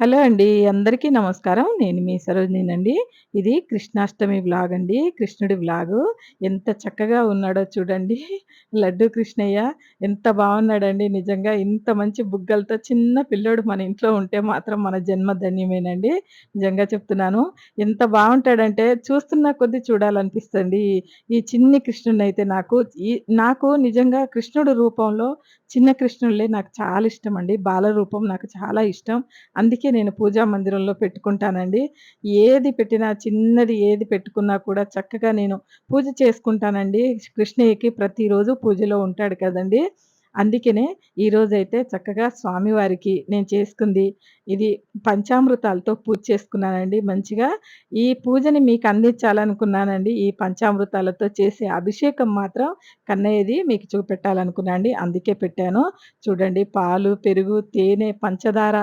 Hello అండి. అందరికీ నమస్కారం. నేను మీ సరోజినండి ఇది కృష్ణాష్టమి వ్లాగ్ అండి. కృష్ణుడి వ్లాగు. ఎంత చక్కగా ఉన్నాడో చూడండి. లడ్డూ కృష్ణయ్య ఎంత బాగున్నాడండి నిజంగా. ఇంత మంచి బుగ్గలతో చిన్న పిల్లోడు మన ఇంట్లో ఉంటే మాత్రం మన జన్మ ధన్యమేనండి. నిజంగా చెప్తున్నాను. ఎంత బాగుంటాడంటే చూస్తున్న కొద్దీ చూడాలనిపిస్తుంది ఈ చిన్ని కృష్ణుడినైతే నాకు ఈ నాకు నిజంగా కృష్ణుడు రూపంలో చిన్న కృష్ణుడులే నాకు చాలా ఇష్టమండి. బాల రూపం నాకు చాలా ఇష్టం. అందుకే నేను పూజా మందిరంలో పెట్టుకుంటానండి. ఏది పెట్టినా చిన్నది ఏది పెట్టుకున్నా కూడా చక్కగా నేను పూజ చేసుకుంటానండి. కృష్ణయ్యకి ప్రతిరోజు పూజలో ఉంటాడు కదండీ! అందుకనే ఈరోజైతే చక్కగా స్వామివారికి నేను చేసుకుంది ఇది పంచామృతాలతో పూజ చేసుకున్నానండి మంచిగా. ఈ పూజని మీకు అందించాలనుకున్నానండి. ఈ పంచామృతాలతో చేసే అభిషేకం మాత్రం కన్నయ్యది మీకు చూపెట్టాలనుకున్నాండి అందుకే పెట్టాను. చూడండి పాలు, పెరుగు, తేనె, పంచదార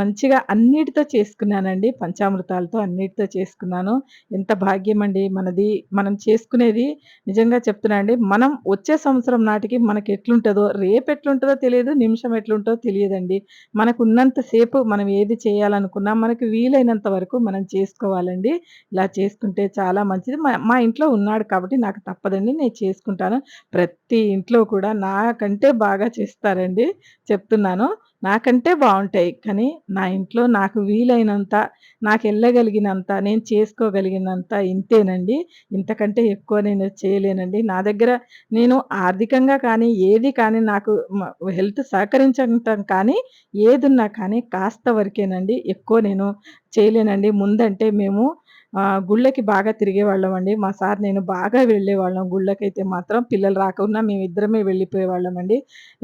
మంచిగా అన్నిటితో చేసుకున్నానండి. పంచామృతాలతో అన్నిటితో చేసుకున్నాను. ఎంత భాగ్యం అండి మనది. మనం చేసుకునేది నిజంగా చెప్తున్నా అండి. మనం వచ్చే సంవత్సరం నాటికి మనకి ఎట్లుంటుంది చదవ రేపు ఎట్లుంటుందో తెలియదు. నిమిషం ఎట్లుంటుందో తెలియదండి. మనకున్నంత సేపు మనం ఏది చేయాలనుకున్నా మనకు వీలైనంత వరకు మనం చేసుకోవాలండి. ఇలా చేసుకుంటే చాలా మంచిది. మా మా ఇంట్లో ఉన్నాడు కాబట్టి నాకు తప్పదండి. నేను చేసుకుంటాను. ప్రతి ఇంట్లో కూడా నాకంటే బాగా చేస్తారండి. చెప్తున్నాను. నాకంటే బాగుంటాయి కానీ నా ఇంట్లో నాకు వీలైనంత, నాకు వెళ్ళగలిగినంత నేను చేసుకోగలిగినంత ఇంతేనండి. ఇంతకంటే ఎక్కువ నేను చేయలేనండి. నా దగ్గర నేను ఆర్థికంగా కానీ, ఏది కానీ నాకు హెల్త్ సహకరించటం కానీ, ఏదున్నా కానీ కాస్త వరకేనండి. ఎక్కువ నేను చేయలేనండి. ముందంటే మేము గుళ్ళకి బాగా తిరిగేవాళ్ళమండి. మా సార్ నేను బాగా వెళ్ళేవాళ్ళం గుళ్ళకైతే మాత్రం. పిల్లలు రాకున్నా మేమిద్దరమే వెళ్ళిపోయేవాళ్ళమండి.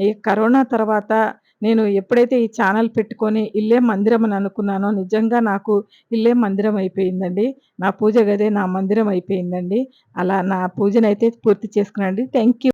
ఈ కరోనా తర్వాత నేను ఎప్పుడైతే ఈ ఛానల్ పెట్టుకొని ఇల్లే మందిరం అని అనుకున్నానో నిజంగా నాకు ఇల్లే మందిరం అయిపోయిందండి. నా పూజ గదే నా మందిరం అయిపోయిందండి. అలా నా పూజనైతే పూర్తి చేసుకున్నానండి. Thank you.